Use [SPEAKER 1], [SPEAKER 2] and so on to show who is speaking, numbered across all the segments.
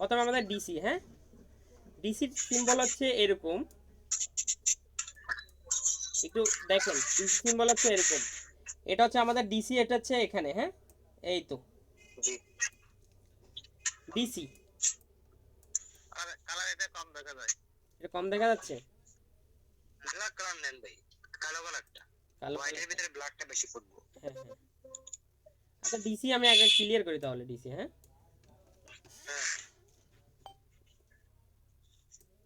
[SPEAKER 1] প্রথমে আমাদের ডিসি হ্যাঁ? ডিসির সিম্বল হচ্ছে এরকম। একটু দেখেন ডিসি সিম্বল হচ্ছে এরকম। এটা হচ্ছে আমাদের ডিসি এটা হচ্ছে এখানে হ্যাঁ? এই তো। ডিসি
[SPEAKER 2] আর কালার এটা কম দেখা যায়।
[SPEAKER 1] এটা কম দেখা যাচ্ছে?
[SPEAKER 2] ব্ল্যাক কালার নেন ভাই কালো কালারটা
[SPEAKER 1] কালো
[SPEAKER 2] হোয়াইটের ভিতরে ব্ল্যাকটা বেশি ফুটবো
[SPEAKER 1] হ্যাঁ হ্যাঁ। আচ্ছা ডিসি আমি আগে ক্লিয়ার করি তাহলে ডিসি হ্যাঁ?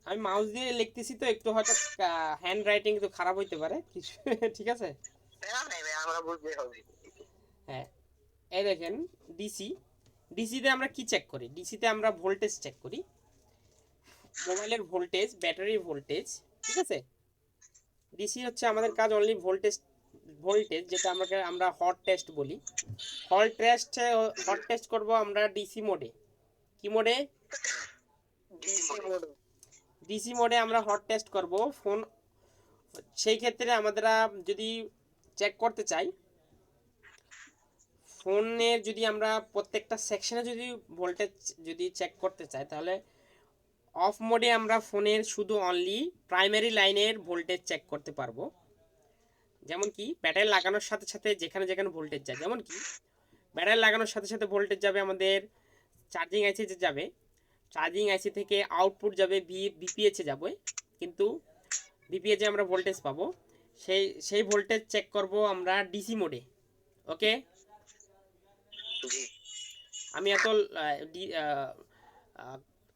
[SPEAKER 1] আমি মাউস দিয়ে লিখতেছি তো একটু হয়তো হ্যান্ড রাইটিং একটু খারাপ হইতে পারে। কিছু ঠিক আছে? হ্যাঁ এই দেখেন ডিসি ডিসিতে আমরা কি চেক করি? ডিসিতে আমরা ভোল্টেজ চেক করি। মোবাইলের ভোল্টেজ ব্যাটারির ভোল্টেজ ঠিক আছে? ডিসি হচ্ছে আমাদের কাজ অনলি ভোল্টেজ ভোল্টেজ যেটা আমাকে আমরা হট টেস্ট বলি। হট টেস্ট হট টেস্ট করব আমরা ডিসি মোডে কি মোডে
[SPEAKER 2] ডিসি মোড
[SPEAKER 1] ডিসি মোডে আমরা হট টেস্ট করব ফোন সেই ক্ষেত্রে আমরা যদি চেক করতে চাই ফোনের যদি আমরা প্রত্যেকটা সেকশনে যদি ভোল্টেজ যদি চেক করতে চাই, তাহলে অফ মোডে আমরা ফোনের শুধু অনলি প্রাইমারি লাইনের ভোল্টেজ চেক করতে পারব। যেমন কি ব্যাটারি লাগানোর সাথে সাথে যেখানে যেখানে ভোল্টেজ যায়, যেমন কি ব্যাটারি লাগানোর সাথে সাথে ভোল্টেজ যাবে আমাদের চার্জিং আইসি যে যাবে। চার্জিং আইসি থেকে আউটপুট যাবে ভি বিপিএচে যাবে। কিন্তু বিপিএচে আমরা ভোল্টেজ পাবো। সেই সেই ভোল্টেজ চেক করব আমরা ডিসি মোডে ওকে আমি এত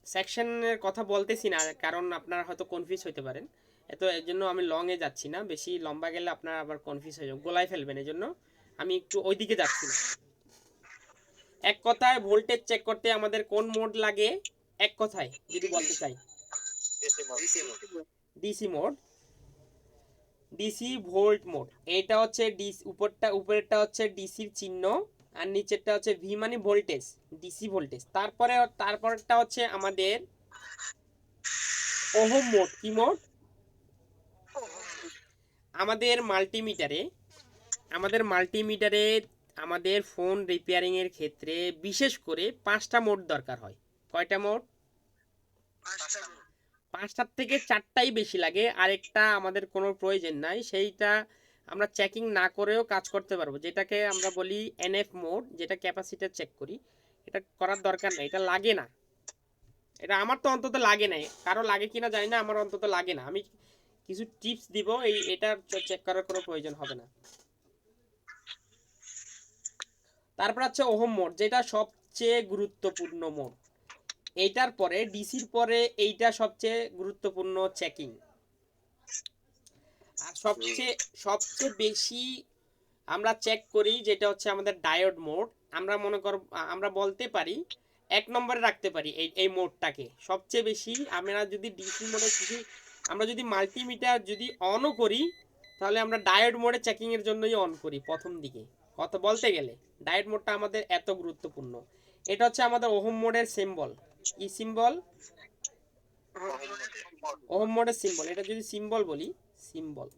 [SPEAKER 1] সেকশনের কথা বলতেছি না কারণ আপনারা হয়তো কনফিউজ হতে পারেন। এত এর জন্য আমি লংয়ে যাচ্ছি না। বেশি লম্বা গেলে আপনারা আবার কনফিউজ হয়ে যাবেন গোলায় ফেলবেন। এই জন্য আমি একটু ওই দিকে যাচ্ছি না। এক কথায় ভোল্টেজ চেক করতে আমাদের কোন মোড লাগে? এক কথায়, যদি বলতে চাই।
[SPEAKER 2] DC mode DC
[SPEAKER 1] volt mode এটা হচ্ছে ডিসি উপরটা, উপরেরটা হচ্ছে ডিসির চিহ্ন, আর নিচেরটা হচ্ছে ভি মানে ভোল্টেজ ডিসি ভোল্টেজ তারপরে তারপরটা হচ্ছে আমাদের ওহম মোড কি মোড আমাদের মাল্টিমিটারে আমাদের মাল্টিমিটারে আমাদের ফোন রিপেয়ারিং এর ক্ষেত্রে বিশেষ করে পাঁচটা মোড দরকার হয়। কয়টা মোড
[SPEAKER 2] পাঁচটা
[SPEAKER 1] পাঁচটার থেকে চারটাই বেশি লাগে আরেকটা আমাদের কোনো প্রয়োজন নাই সেইটা আমরা চেকিং না করেও কাজ করতে পারব যেটাকে আমরা বলি এনএফ মোড যেটা ক্যাপাসিটার চেক করি। এটা করার দরকার নাই এটা লাগে না। এটা আমার তো অন্তত লাগে না কারও লাগে কিনা জানি না আমার অন্তত লাগে না। আমি কিছু টিপস দিব এই এটা চেক করার কোনো প্রয়োজন হবে না। তারপর হচ্ছে ওহম মোড যেটা সবচেয়ে গুরুত্বপূর্ণ মোড এইটার পরে ডিসির পরে এইটা সবচেয়ে গুরুত্বপূর্ণ চেকিং আর সবচেয়ে সবচেয়ে বেশি আমরা চেক করি যেটা হচ্ছে আমাদের ডায়োড মোড আমরা মনে কর, আমরা বলতে পারি, এক নম্বরে রাখতে পারি এই এই মোডটাকে সবচেয়ে বেশি আমরা যদি ডিসি মোডে কিছু, আমরা যদি মাল্টিমিটার যদি অনও করি, তাহলে আমরা ডায়োড মোডে চেকিংয়ের জন্যই অন করি প্রথম দিকে। কত বলতে গেলে ডায়োড মোডটা আমাদের এত গুরুত্বপূর্ণ। এটা হচ্ছে আমাদের ওহম মোডের সিম্বল কি সিম্বল ওহম মোডের সিম্বল এটা যদি সিম্বল বলি সিম্বল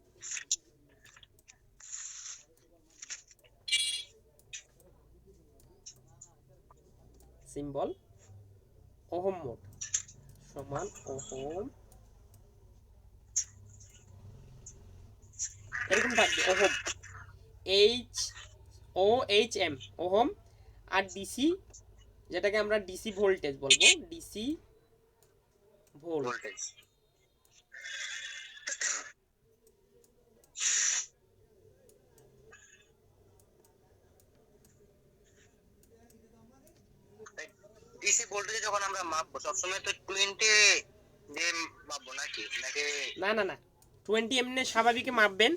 [SPEAKER 1] সিম্বল ওহম মোড সমান ওহম এরকম থাকবে ohm H O H M ohm আর ডিসি যেটাকে আমরা ডিসি ভোল্টেজ বলব। ডিসি ভোল্ট
[SPEAKER 2] ভোল্টেজ ডিসি ভোল্টেজে যখন আমরা মাপবো সবসময় তো টোয়েন্টি দিয়ে মাপবো নাকি? নাকি
[SPEAKER 1] না না না। টোয়েন্টি এমনি স্বাভাবিকে মাপবেন।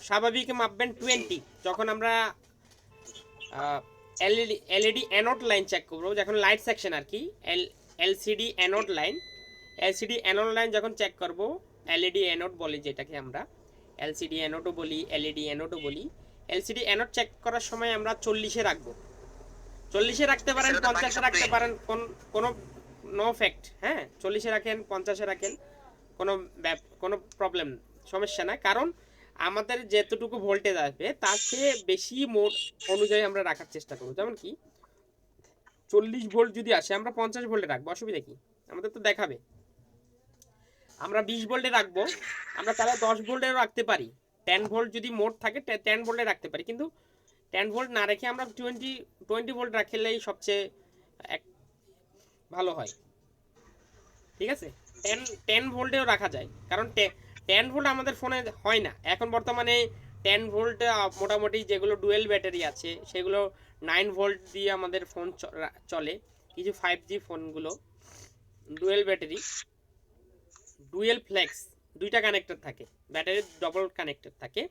[SPEAKER 1] স্বাভাবিকে মাপবেন টোয়েন্টি যখন আমরা LED LED anode line check করব। যখন লাইট সেকশন আর কি। L LCD anode line LCD anode line যখন চেক করব এলইডি অ্যানোড বলি যেটাকে আমরা। এলসিডি অ্যানোডও বলি এলইডি অ্যানোডও বলি। এলসিডি অ্যানোড চেক করার সময় আমরা চল্লিশে রাখব। চল্লিশে রাখতে পারেন পঞ্চাশে রাখতে পারেন কোন কোনো নো ফ্যাক্ট হ্যাঁ? চল্লিশে রাখেন পঞ্চাশে রাখেন কোনো কোনো প্রবলেম সমস্যা না কারণ আমাদের যেতটুকু ভোল্টেজ আসবে, তার চেয়ে বেশি মোট অনুযায়ী আমরা রাখার চেষ্টা করব। যেমন কি, চল্লিশ ভোল্ট যদি আসে, আমরা পঞ্চাশ ভোল্টে রাখব, অসুবিধা কি? আমাদের তো দেখাবে। আমরা বিশ ভোল্টে রাখব, আমরা তাহলে দশ ভোল্টেও রাখতে পারি। টেন ভোল্ট যদি মোট থাকে টেন ভোল্টে রাখতে পারি। কিন্তু টেন ভোল্ট না রেখে আমরা টোয়েন্টি টোয়েন্টি ভোল্ট রাখলেই সবচেয়ে এক, ভালো হয়। ঠিক আছে? টেন টেন ভোল্টেও রাখা যায়। কারণ টেন ভোল্ট আমাদের ফোনে হয় না। এখন বর্তমানে টেন ভোল্ট মোটামুটি যেগুলো ডুয়েল ব্যাটারি আছে, সেগুলো নাইন ভোল্ট দিয়ে আমাদের ফোন চলে। কিছু ফাইভ জি ফোনগুলো ডুয়েল ব্যাটারি ডুয়েল ফ্লেক্স দুইটা কানেক্টর থাকে ব্যাটারি ডবল কানেক্টর থাকে,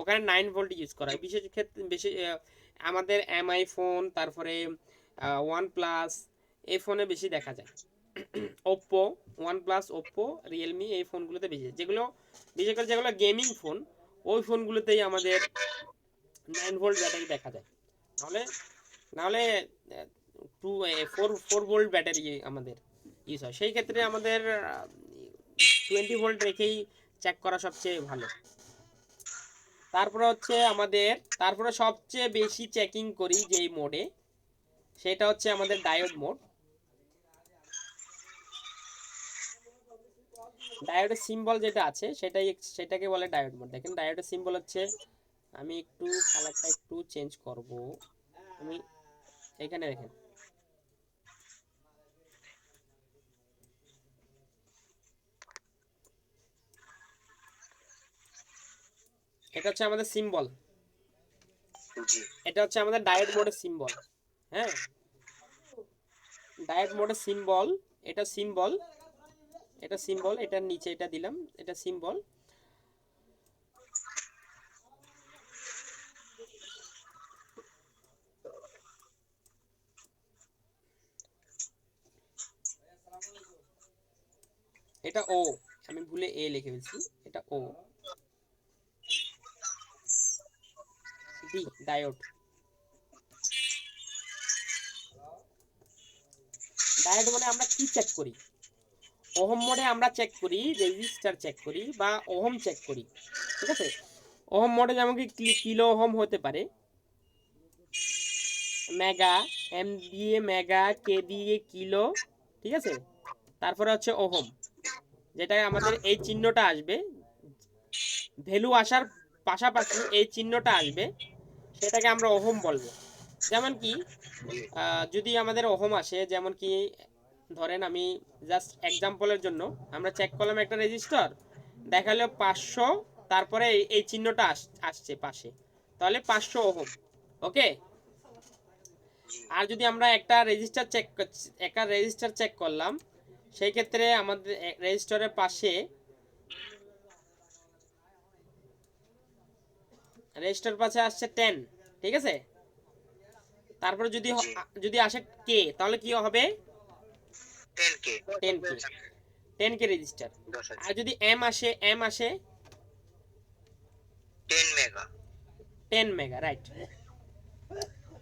[SPEAKER 1] ওখানে নাইন ভোল্ট ইউজ করা হয়। বিশেষ ক্ষেত্রে, বেশি আমাদের এমআই ফোন তারপরে ওয়ান প্লাস এই ফোনে বেশি দেখা যায়। Oppo OnePlus Oppo Realme এই ফোনগুলোতে বেশি যেগুলো বিশেষ করে যেগুলো গেমিং ফোন ওই ফোনগুলোতেই আমাদের নাইন ভোল্ট ব্যাটারি দেখা যায়। নাহলে নাহলে two four four volt battery আমাদের ইউজ হয়। সেই ক্ষেত্রে আমাদের টোয়েন্টি ভোল্ট রেখেই চেক করা সবচেয়ে ভালো। তারপরে হচ্ছে আমাদের, তারপরে সবচেয়ে বেশি চেকিং করি যেই মোডে সেটা হচ্ছে আমাদের ডায়োড মোড ডায়োডের সিম্বল যেটা আছে সেটাই সেটাকে বলে ডায়োড মোড দেখেন ডায়োডের সিম্বল হচ্ছে আমি একটু কালারটা একটু চেঞ্জ করব। আমি এখানে দেখেন। এটা হচ্ছে আমাদের সিম্বল
[SPEAKER 2] জি।
[SPEAKER 1] এটা হচ্ছে আমাদের ডায়েট মোডের সিম্বল হ্যাঁ? ডায়েট মোডের সিম্বল এটা সিম্বল এটা সিম্বল এটার নিচে এটা দিলাম, এটা সিম্বল এটা ও আমি ভুলে এ লিখে ফেলছি, এটা ও ডি ডায়োড ডায়োড মানে আমরা কি চেক করি? ওহম মোডে আমরা চেক করি রেজিস্টার চেক করি বা ওহম চেক করি, ঠিক আছে? ওহম মোডে যেমন কি কিলো ওহম হতে পারে। মেগা এম দিয়ে মেগা কে দিয়ে কিলো ঠিক আছে? তারপরে হচ্ছে ওহম যেটা আমাদের এই চিহ্নটা আসবে। ভ্যালু আসার পাশাপাশি এই চিহ্নটা আসবে, সেটাকে আমরা ওহম বলব। যেমন কি যদি আমাদের ওহম আসে, যেমন কি ধরেন আমি জাস্ট এক্সাম্পলের জন্য, আমরা চেক করলাম একটা রেজিস্টার দেখাল পাঁচশো, তারপরে এই- চিহ্নটা আসছে পাশে। তাহলে পাঁচশো ওহম ওকে আর যদি আমরা একটা রেজিস্টার চেক একটা রেজিস্টার চেক করলাম, সেই ক্ষেত্রে আমাদের রেজিস্টারের পাশে রেজিস্টার পাশে আসছে টেন ঠিক আছে? তারপরে যদি যদি আসে কে, তাহলে কি হবে?
[SPEAKER 2] Ten K
[SPEAKER 1] ten K ten K resistor
[SPEAKER 2] দশ হাজার।
[SPEAKER 1] আর যদি এম আসে এম আসে?
[SPEAKER 2] Ten mega
[SPEAKER 1] ten mega right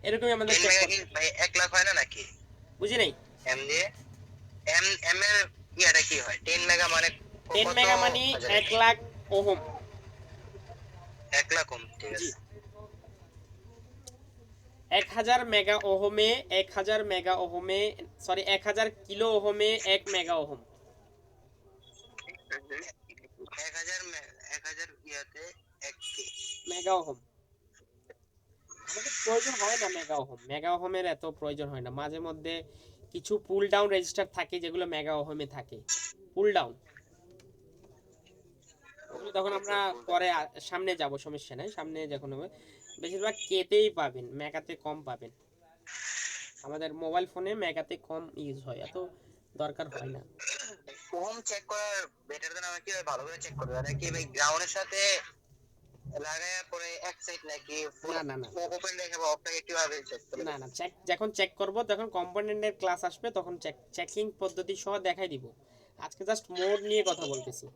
[SPEAKER 1] এরকমই আমাদের চেক
[SPEAKER 2] ভাই এক লাখ হয় না নাকি?
[SPEAKER 1] বুঝি নাই?
[SPEAKER 2] এম দিয়ে? এম এম এর ইয়াটা কি হয়? টেন মেগা মানে
[SPEAKER 1] টেন
[SPEAKER 2] কত
[SPEAKER 1] মেগা মানে
[SPEAKER 2] হাজার?
[SPEAKER 1] এক লাখ ওহম।
[SPEAKER 2] এক লাখ কম ঠিক আছে।
[SPEAKER 1] এক হাজার মেগা ওহমে এক হাজার মেগা ওহমে সরি এক হাজার কিলো ওহমে এক মেগা ওহম। Mega ohm. আমাদের প্রয়োজন হয় না মেগা ওহম। মেগা ওহমের এত প্রয়োজন হয় না। মাঝে মধ্যে কিছু পুল ডাউন রেজিস্টার থাকে যেগুলো মেগা ওহমে থাকে। পুল ডাউন তখন আমরা পরে সামনে যাব সমস্যা নাই। সামনে যখন হবে। বেশিরভাগ কেতেই পাবেন মেগাতে কম পাবেন। আমাদের মোবাইল ফোনে মেগাতে কম ইউজ হয় এত দরকার হয় না।
[SPEAKER 2] হোম চেক করার বেটার দেন আমরা কীভাবে ভালো করে চেক করব মানে কি ভাই গ্রাউন্ডের সাথে লাগায়া পরে এক সাইড নাকি
[SPEAKER 1] না, না, না।
[SPEAKER 2] ওপেন রেখে বা অফ রেখে কীভাবে চেক করব
[SPEAKER 1] না না চেক যখন চেক করব তখন কম্পোনেন্টের ক্লাস আসবে তখন চেক চেকিং পদ্ধতি সহ দেখাই দিব। আজকে জাস্ট মোড নিয়ে কথা বলতেছি।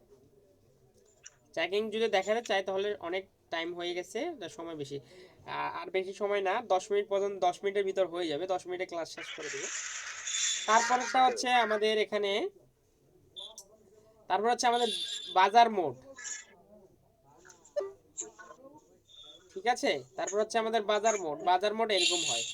[SPEAKER 1] চেকিং যদি দেখাতে চাই তাহলে অনেক টাইম হয়ে গেছে সময় বেশি। আর বেশি সময় না, দশ মিনিট পর্যন্ত, দশ মিনিটের ভিতর হয়ে যাবে, দশ মিনিটে ক্লাস শেষ করে দেবে। তারপরটা হচ্ছে আমাদের এখানে, তারপর হচ্ছে আমাদের বাজার মোড। ঠিক আছে? তারপর হচ্ছে আমাদের বাজার মোড। বাজার মোড এরকম হয়।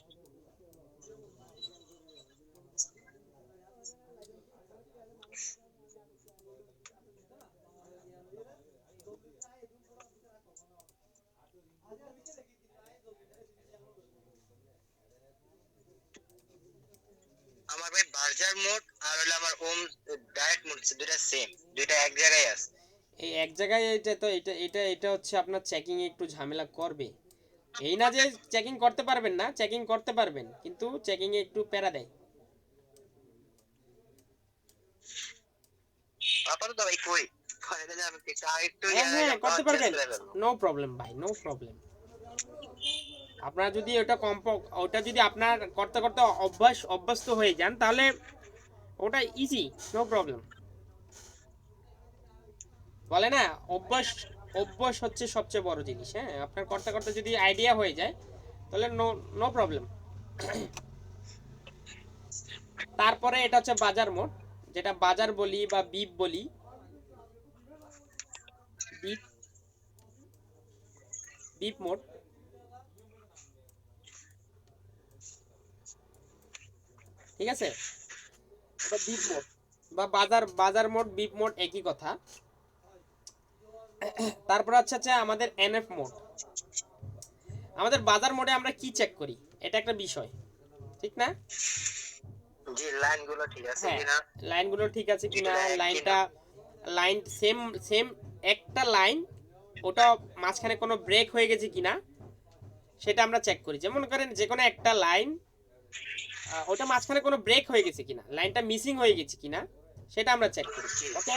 [SPEAKER 2] আমার ভাই বার্জার মোড আর হলো আমার ওম ডাইরেক্ট মোড দুইটা সেম দুইটা এক জায়গায় আছে।
[SPEAKER 1] এই এক জায়গায় এটা তো এটা এটা এটা হচ্ছে আপনার চেকিং একটু ঝামেলা করবে। এই না যে চেকিং করতে পারবেন না চেকিং করতে পারবেন কিন্তু চেকিং একটু প্যারা দেয়।
[SPEAKER 2] আপাতত ভাই কই?
[SPEAKER 1] হ্যাঁ হ্যাঁ করতে
[SPEAKER 2] তখন
[SPEAKER 1] পারবেন।
[SPEAKER 2] চেষ্টা করব।
[SPEAKER 1] নো প্রবলেম ভাই নো প্রবলেম আপনারা যদি ওটা কম্প ওটা যদি আপনার করতে করতে অভ্যাস অভ্যস্ত হয়ে যান তাহলে ওটা ইজি নো প্রবলেম বলে না অভ্যাস অভ্যাস হচ্ছে সবচেয়ে বড় জিনিস হ্যাঁ? আপনার করতে করতে যদি আইডিয়া হয়ে যায় তাহলে নো নো প্রবলেম তারপরে এটা হচ্ছে বাজার মোড যেটা বাজার বলি বা বিপ বলি বিপ বিপ মোড ঠিক আছে? এটা বিপ মোড বা বাজার বাজার মোড বিপ মোড একই কথা। তারপর হচ্ছে হচ্ছে আমাদের এনএফ মোড আমাদের বাজার মোডে আমরা কি চেক করি? এটা একটা বিষয়। ঠিক না?
[SPEAKER 2] জি লাইনগুলো ঠিক আছে
[SPEAKER 1] হ্যাঁ
[SPEAKER 2] কিনা?
[SPEAKER 1] লাইনগুলো ঠিক আছে কিনা? লাইনটা লাইন সেম সেম একটা লাইন ওটা মাঝখানে কোনো ব্রেক হয়ে গেছে কিনা সেটা আমরা চেক করি। যেমন করেন যে কোনো একটা লাইন ওটা মাঝখানে কোনো ব্রেক হয়ে গেছে কিনা লাইনটা মিসিং হয়ে গেছে কিনা সেটা আমরা চেক করি ওকে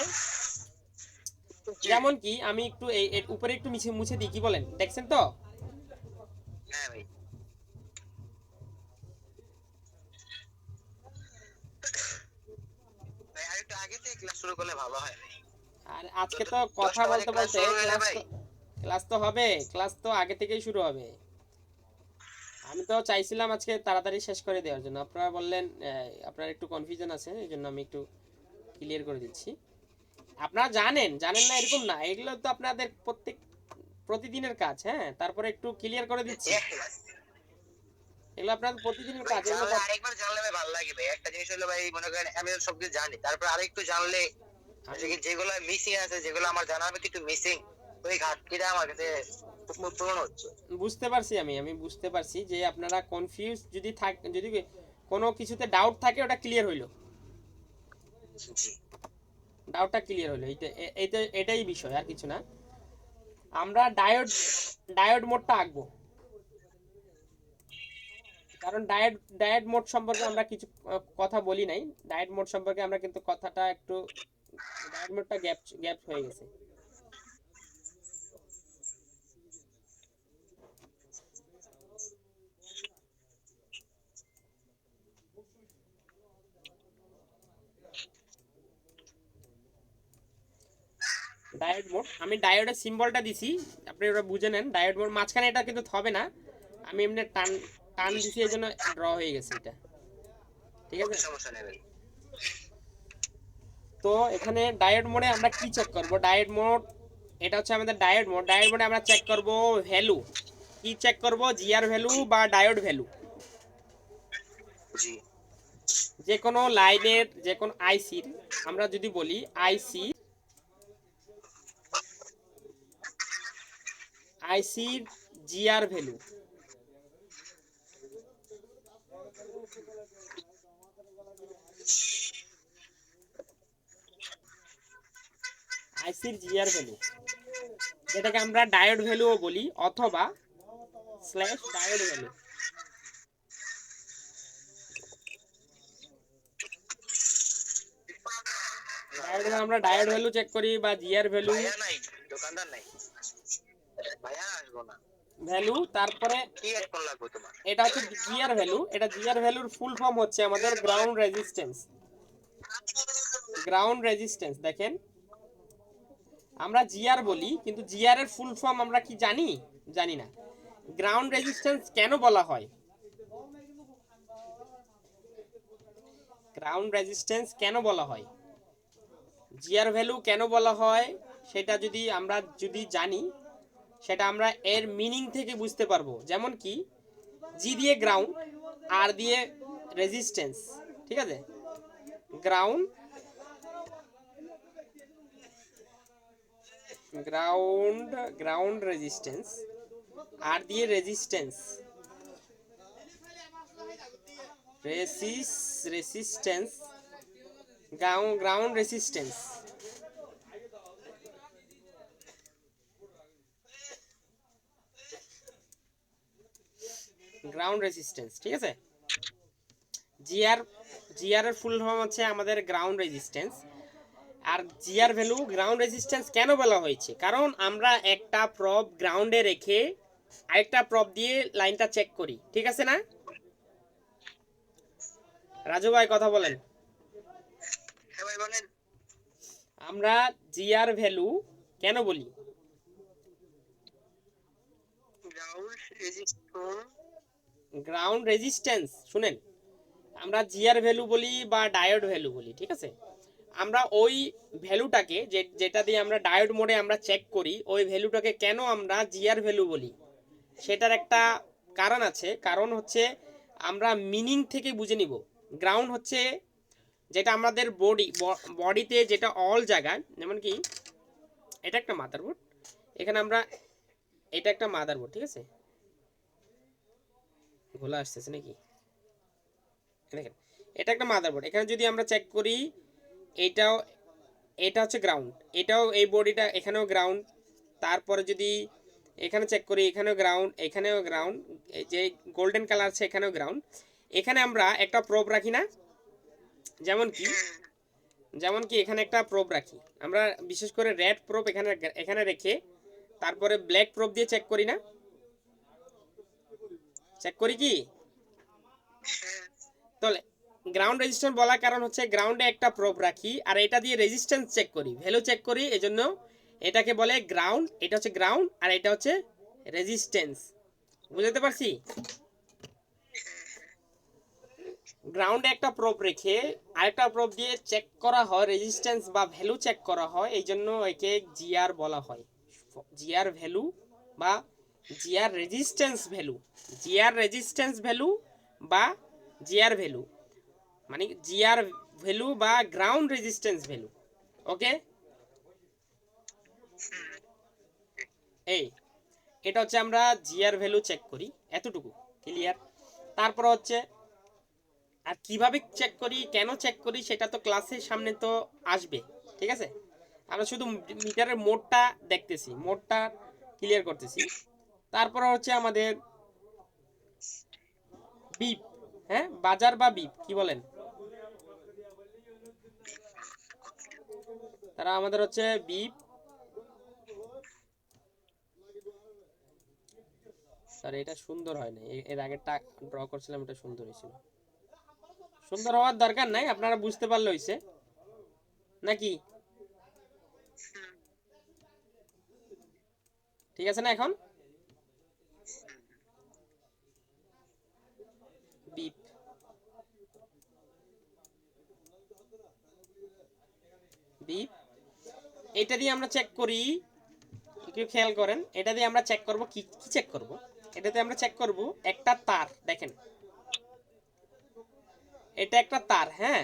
[SPEAKER 1] যেমন কি আমি একটু এই উপরে একটু মিছে মুছে দিই কি বলেন? দেখছেন তো?
[SPEAKER 2] হ্যাঁ ভাই। ভাই আরেকটু আগে থেকে ক্লাস শুরু করলে ভালো হয়।
[SPEAKER 1] আর আজকে তো কথা বলতে বলতে ক্লাস তো হবে ক্লাস তো আগে থেকেই শুরু হবে। আমি তো চাইছিলাম আজকে তাড়াতাড়ি শেষ করে দেওয়ার জন্য। আপনারা বললেন আপনার একটু কনফিউশন আছে এই জন্য আমি একটু ক্লিয়ার করে দিচ্ছি। আপনারা জানেন জানেন না এরকম না এগুলো তো আপনাদের প্রত্যেক প্রতিদিনের কাজ হ্যাঁ? তারপরে একটু ক্লিয়ার করে দিচ্ছি. এগুলো আপনাদের প্রতিদিনের কাজ
[SPEAKER 2] আরেকবার জানলে ভাই ভালো লাগে ভাই। একটা জিনিস হলো ভাই মনে করেন আমি সবকিছু জানি তারপর আরেকটু জানলে যেগুলো মিসিং আছে যেগুলো আমার জানা হবে কিছু মিসিং ওই ঘাটতিটা আমার কাছে পূরণ হচ্ছে।
[SPEAKER 1] বুঝতে পারছি আমি আমি বুঝতে পারছি যে আপনারা কনফিউজ যদি থাক যদি কোনো কিছুতে ডাউট থাকে ওটা ক্লিয়ার হইল। ডাউটটা ক্লিয়ার হলো এইটা এ- এইটা এটাই বিষয় আর কিছু না। আমরা ডায়োড ডায়োড মোডটা আঁকবো। কারণ ডায়োড ডায়োড মোড সম্পর্কে আমরা কিছু কথা বলি নাই। ডায়োড মোড সম্পর্কে আমরা কিন্তু কথাটা একটু ডায়োড মোডটা গ্যাপ গ্যাপ হয়ে গেছে। ডায়োড মোড আমি ডায়োডের সিম্বলটা দিছি, আপনি ওটা বুঝে নেন। ডায়োড মোড মাঝখানে এটা কিন্তু হবে না। আমি এমনি টান টান দিছি, এই জন্য ড্র হয়ে গেছে এটা। ঠিক আছে?
[SPEAKER 2] সমস্যা নেই।
[SPEAKER 1] তো এখানে ডায়েট মোডে আমরা কি চেক করব? ডায়েট মোড এটা হচ্ছে আমাদের ডায়েট মোড ডায়েট মোডে আমরা চেক করব ভ্যালু কি চেক করব? জিআর ভ্যালু বা ডায়োড ভ্যালু
[SPEAKER 2] জি।
[SPEAKER 1] যে কোনো লাইনের যে কোনো আইসির আমরা যদি বলি আইসি আইসির জিআর ভ্যালু আইসির জিআর ভ্যালু যেটাকে আমরা ডায়োড ভ্যালুও বলি অথবা স্ল্যাশ ডায়োড ভ্যালু আমরা ডায়োড ভ্যালু চেক করি বা জিআর ভ্যালু
[SPEAKER 2] নাই দোকানদার নাই। ভাইয়া আসব না।
[SPEAKER 1] ভ্যালু তারপরে এটা হচ্ছে জিআর ভ্যালু এটা জিআর ভ্যালুর ফুল ফর্ম হচ্ছে আমাদের গ্রাউন্ড রেজিস্ট্যান্স গ্রাউন্ড রেজিস্ট্যান্স দেখেন। আমরা জিআর বলি, কিন্তু জিআর এর ফুল ফর্ম আমরা কি জানি? জানি না। গ্রাউন্ড রেজিস্ট্যান্স কেন বলা হয়? গ্রাউন্ড রেজিস্ট্যান্স কেন বলা হয়? জিআর ভ্যালু কেন বলা হয়? সেটা যদি আমরা যদি জানি, সেটা আমরা এর মিনিং থেকে বুঝতে পারব। যেমন কি, জি দিয়ে গ্রাউন্ড আর দিয়ে রেজিস্ট্যান্স ঠিক আছে? গ্রাউন্ড গ্রাউন্ড গ্রাউন্ড রেজিস্ট্যান্স আর দিয়ে resistance রেসিস resistance ground resistance ground resistance ঠিক আছে? জিআর জিআর এর ফুল ফর্ম হচ্ছে আমাদের গ্রাউন্ড রেজিস্ট্যান্স আর জিআর ভ্যালু গ্রাউন্ড রেজিস্ট্যান্স কেন বলা হয়েছে? কারণ আমরা একটা প্রব গ্রাউন্ডে রেখে আরেকটা প্রব দিয়ে লাইনটা চেক করি ঠিক আছে না? রাজু ভাই কথা বলেন।
[SPEAKER 2] হ্যাঁ
[SPEAKER 1] আমরা জিআর ভ্যালু কেন বলি?
[SPEAKER 2] গ্রাউন্ড
[SPEAKER 1] রেজিস্ট্যান্স শুনেন। আমরা জিআর ভ্যালু বলি বা ডায়োড ভ্যালু বলি ঠিক আছে? আমরা ওই ভ্যালুটাকে যে, যেটা দিয়ে আমরা ডায়োড মোডে আমরা চেক করি, ওই ভ্যালুটাকে কেন আমরা জিআর ভ্যালু বলি? সেটার একটা কারণ আছে। কারণ হচ্ছে আমরা মিনিং থেকে বুঝে নিব। গ্রাউন্ড হচ্ছে যেটা আমাদের বডি বডিতে যেটা অল জায়গা যেমন কি, এটা একটা মাদারবোর্ড। এখানে আমরা এটা একটা মাদারবোর্ড, ঠিক আছে? ঘোলা আসতেছে নাকি? দেখেন, এটা একটা মাদারবোর্ড। এখানে যদি আমরা চেক করি এটাও এটা হচ্ছে গ্রাউন্ড এটাও এই বডিটা এখানেও গ্রাউন্ড তারপরে যদি এখানে চেক করি এখানেও গ্রাউন্ড এখানেও গ্রাউন্ড এই যে গোল্ডেন কালার আছে এখানেও গ্রাউন্ড এখানে আমরা একটা প্রোব রাখি না। যেমন কি? যেমন কি এখানে একটা প্রোব রাখি। আমরা বিশেষ করে রেড প্রোব এখানে এখানে রেখে তারপরে ব্ল্যাক প্রোব দিয়ে চেক করি না। চেক করি কি? তাহলে গ্রাউন্ড রেজিস্ট্যান্স বলার কারণ হচ্ছে গ্রাউন্ডে একটা প্রোব রাখি, আর এটা দিয়ে রেজিস্ট্যান্স চেক করি ভ্যালু চেক করি, এজন্য এটাকে বলে গ্রাউন্ড এটা হচ্ছে গ্রাউন্ড আর এটা হচ্ছে রেজিস্ট্যান্স বুঝতে পারছি? গ্রাউন্ডে একটা প্রোব রেখে আরেকটা প্রোব দিয়ে চেক করা হয় রেজিস্ট্যান্স বা ভ্যালু চেক করা হয় এই জন্য একে জিআর বলা হয়। জিআর ভ্যালু বা GR resistance value GR resistance value বা জিআর ভ্যালু মানে জিআর ভ্যালু বা গ্রাউন্ড রেজিস্ট্যান্স ভ্যালু ওকে এই, এটা হচ্ছে আমরা জিআর ভ্যালু চেক করি, এতটুকু ক্লিয়ার তারপর হচ্ছে, আর কীভাবে চেক করি, কেন চেক করি, সেটা তো ক্লাসের সামনে তো আসবে, ঠিক আছে? আমরা শুধু মিটারের মোডটা দেখতেছি, মোডটা ক্লিয়ার করতেছি। তারপর হচ্ছে আমাদের বিপ হ্যাঁ? বাজার বা বিপ কি বলেন? তারা আমাদের হচ্ছে বিপ। স্যার, এটা সুন্দর হয় না এর আগেরটা ড্র করছিলাম এটা সুন্দর হয়েছিল সুন্দর হওয়ার দরকার নাই, আপনারা বুঝতে পারলে হইছে। নাকি? ঠিক আছে না এখন? বিপ। বিপ। এটা দিয়ে আমরা চেক করি। একটু খেয়াল করেন, এটা দিয়ে আমরা চেক করব কি কি চেক করব? এটাতে আমরা চেক করব একটা তার, দেখেন। এটা একটা তার হ্যাঁ?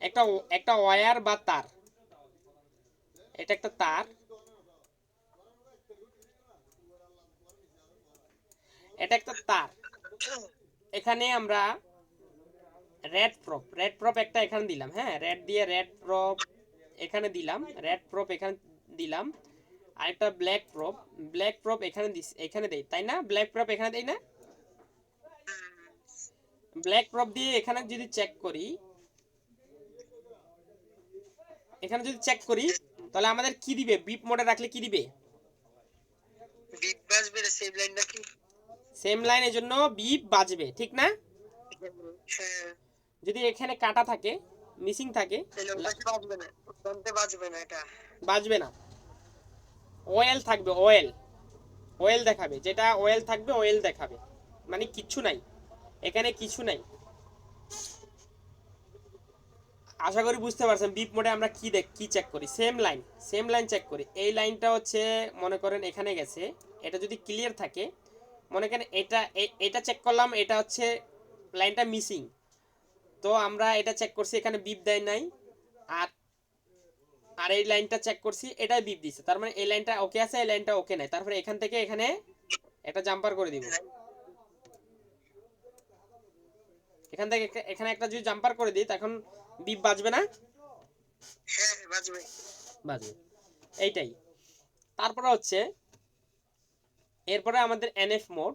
[SPEAKER 1] একটা একটা ওয়্যার বা তার। এটা একটা তার। এটা একটা তার। এখানে আমরা রেড প্রপ রেড প্রপ একটা এখানে দিলাম হ্যাঁ? রেড দিয়ে রেড প্রপ এখানে দিলাম রেড প্রপ এখানে দিলাম আর একটা ব্ল্যাক প্রপ ব্ল্যাক প্রপ এখানে দিস এখানে দেই তাই না? ব্ল্যাক প্রপ এখানে দেই না? ব্ল্যাক প্রপ দিয়ে এখানে যদি চেক করি এখানে যদি চেক করি তাহলে আমাদের কি দিবে? বিপ মোডে রাখলে কি দিবে?
[SPEAKER 2] বিগ বাজবে রে সেভ লাইনটা কি
[SPEAKER 1] সেম লাইনের জন্য বিপ বাজবে ঠিক না?
[SPEAKER 2] হ্যাঁ।
[SPEAKER 1] যদি এখানে কাটা থাকে মিসিং থাকে।
[SPEAKER 2] বাজবে না।
[SPEAKER 1] অয়েল থাকবে অয়েল। অয়েল দেখাবে। যেটা অয়েল থাকবে অয়েল দেখাবে। মানে কিচ্ছু নাই। এখানে কিছু নাই। আশা করি বুঝতে পারছেন বিপ মোডে আমরা কি দেখ কি চেক করি? Same line same line check করি। এই লাইনটা হচ্ছে মনে করেন এখানে গেছে। এটা যদি ক্লিয়ার থাকে মনে করেন এটা এটা চেক করলাম এটা হচ্ছে লাইনটা মিসিং তো আমরা এটা চেক করছি এখানে বিপ দেয় নাই। আর আর এই লাইনটা চেক করছি এটাই বিপ দিছে। তার মানে এই লাইনটা ওকে আছে এই লাইনটা ওকে নাই। তারপরে এখান থেকে এখানে একটা জাম্পার করে দিব। এখান থেকে এখানে একটা যদি জাম্পার করে দিই তখন বিপ বাজবে না?
[SPEAKER 2] হ্যাঁ বাজবে।
[SPEAKER 1] বাজবে। এইটাই। তারপরে হচ্ছে এরপরে আমাদের এনএফ মোড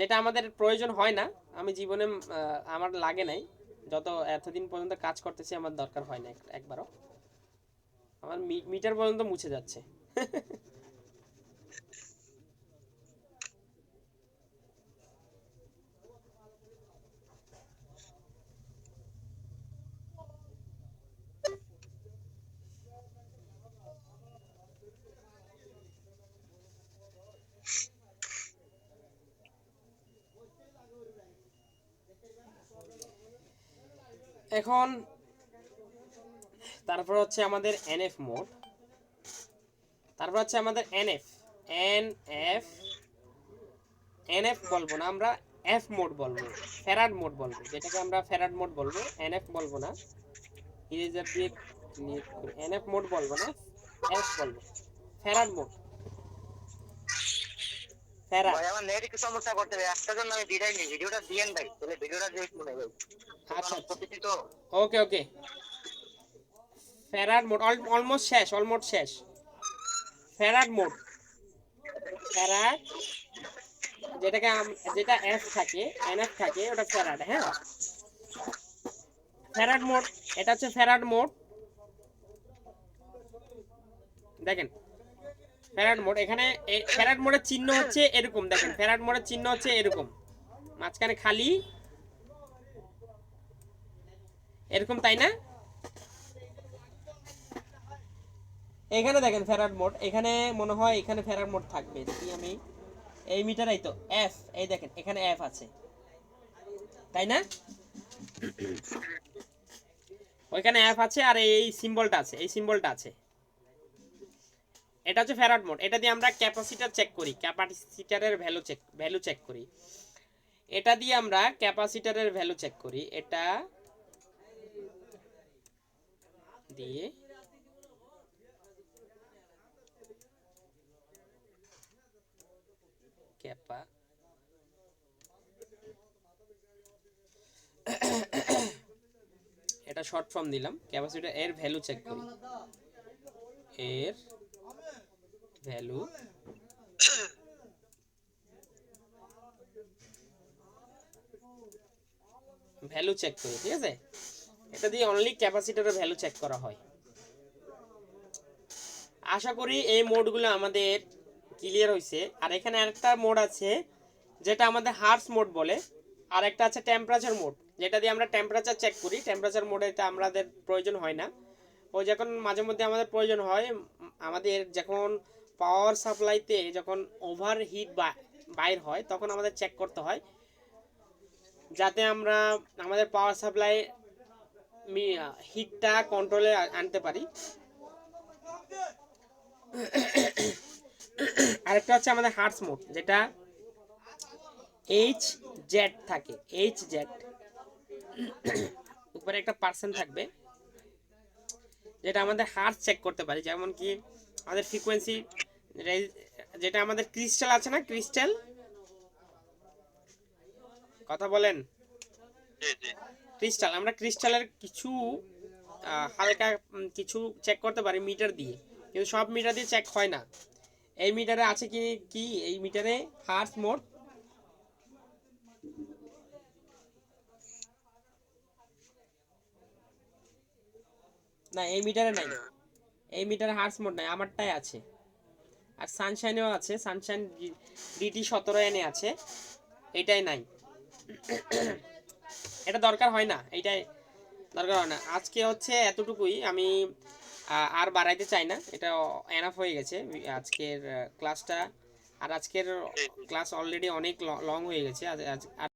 [SPEAKER 1] যেটা আমাদের প্রয়োজন হয় না, আমি জীবনে আমার লাগে নাই। যত, এতদিন পর্যন্ত কাজ করতেছি, আমার দরকার হয় না একবারও। আমার মিটার পর্যন্ত মুছে যাচ্ছে। এখন তারপর হচ্ছে আমাদের এনএফ মোড। তারপর হচ্ছে আমাদের এনএফ। এন এফ এনএফ বলব না, আমরা এফ মোড বলব, ফেরাড মোড বলব, যেটাকে আমরা ফেরাড মোড বলব, এনএফ বলব না। ইরেজার দিয়ে এনএফ মোড বলব না, এফ বলব, ফেরাড মোড।
[SPEAKER 2] ভাই আমার নেট একটু সমস্যা করতে জন্য আমি দিদাই নি ভিডিওটা দিয়েন ভাই তাহলে ভিডিওটা দিয়ে মনে ভাই
[SPEAKER 1] আচ্ছা
[SPEAKER 2] তো
[SPEAKER 1] ওকে ওকে মোড অলমোস্ট শেষ অলমোস্ট শেষ. মোড যেটাকে যেটা এফ থাকে এনএফ থাকে ওটা ফেরাড হ্যাঁ? ফেরাড মোড এটা হচ্ছে ফেরাড মোড দেখেন ফেরাড মোড, এখানে ফেরাড মোডের চিহ্ন হচ্ছে এরকম, দেখেন ফেরাড মোডের চিহ্ন হচ্ছে এরকম। মাঝখানে খালি। এরকম, তাই না? এখানে দেখেন ফেরাড মোড, এখানে মনে হয় এখানে ফেরাড মোড থাকবে দেখি আমি এই মিটার এই তো এফ এই দেখেন, এখানে এফ আছে। তাই না? ওইখানে এফ আছে আর এই সিম্বলটা আছে, এই সিম্বলটা আছে। এটা হচ্ছে ফেরাড মোড এটা দিয়ে আমরা ক্যাপাসিটার চেক করি। ক্যাপাসিটারের ভ্যালু চেক ভ্যালু চেক করি। এটা দিয়ে আমরা ক্যাপাসিটারের ভ্যালু চেক করি। এটা দিয়ে ক্যাপা এটা শর্ট ফর্ম দিলাম। ক্যাপাসিটার এর ভ্যালু চেক করি। এর ভ্যালু। ভ্যালু চেক করি, ঠিক আছে? এটা দিয়ে অনলি ক্যাপাসিটরের ভ্যালু চেক করা হয়। আশা করি এই মোডগুলো আমাদের ক্লিয়ার হয়েছে আর এখানে আরেকটা মোড আছে, যেটা আমাদের হার্স মোড বলে। আর একটা আছে টেম্পারেচার মোড যেটা দিয়ে আমরা টেম্পারেচার চেক করি। টেম্পারেচার মোডে এটা আমাদের প্রয়োজন হয় না। ও যখন মাঝে মধ্যে আমাদের প্রয়োজন হয়, আমাদের যখন পাওয়ার সাপ্লাইতে যখন ওভার হিট বাইর হয়, তখন আমাদের চেক করতে হয়। যাতে আমরা আমাদের পাওয়ার সাপ্লাই হিটটা কন্ট্রোলে আনতে পারি। আরেকটা হচ্ছে আমাদের হার্টস মোড যেটা এইচ জেড থাকে এইচ জেড উপরে একটা পার্সেন্ট থাকবে, যেটা আমাদের হার্ট চেক করতে পারি। যেমন কি আমাদের ফ্রিকোয়েন্সি যেটা আমাদের ক্রিস্টাল আছে না? ক্রিস্টাল? কথা বলেন। ক্রিস্টাল আমরা ক্রিস্টালের কিছু হালকা কিছু চেক করতে পারি মিটার দিয়ে। কিন্তু সব মিটার দিয়ে চেক হয় না। এই মিটারে আছে কি কি? এই মিটারে হার্স মোড। না এই মিটারে নাই। এই মিটারে হার্স মোড নাই আমারটাই আছে। আর সানশাইনেও আছে। সানশাইন ডিটি সতেরো এনে আছে। এটাই নাই। এটা দরকার হয় না। এটাই দরকার হয় না। আজকে হচ্ছে এতটুকুই। আমি আর বাড়াইতে চাই না। এটা এনাফ হয়ে গেছে। আজকের ক্লাসটা আর আজকের ক্লাস অলরেডি অনেক লং হয়ে গেছে। আজ- আজ- আর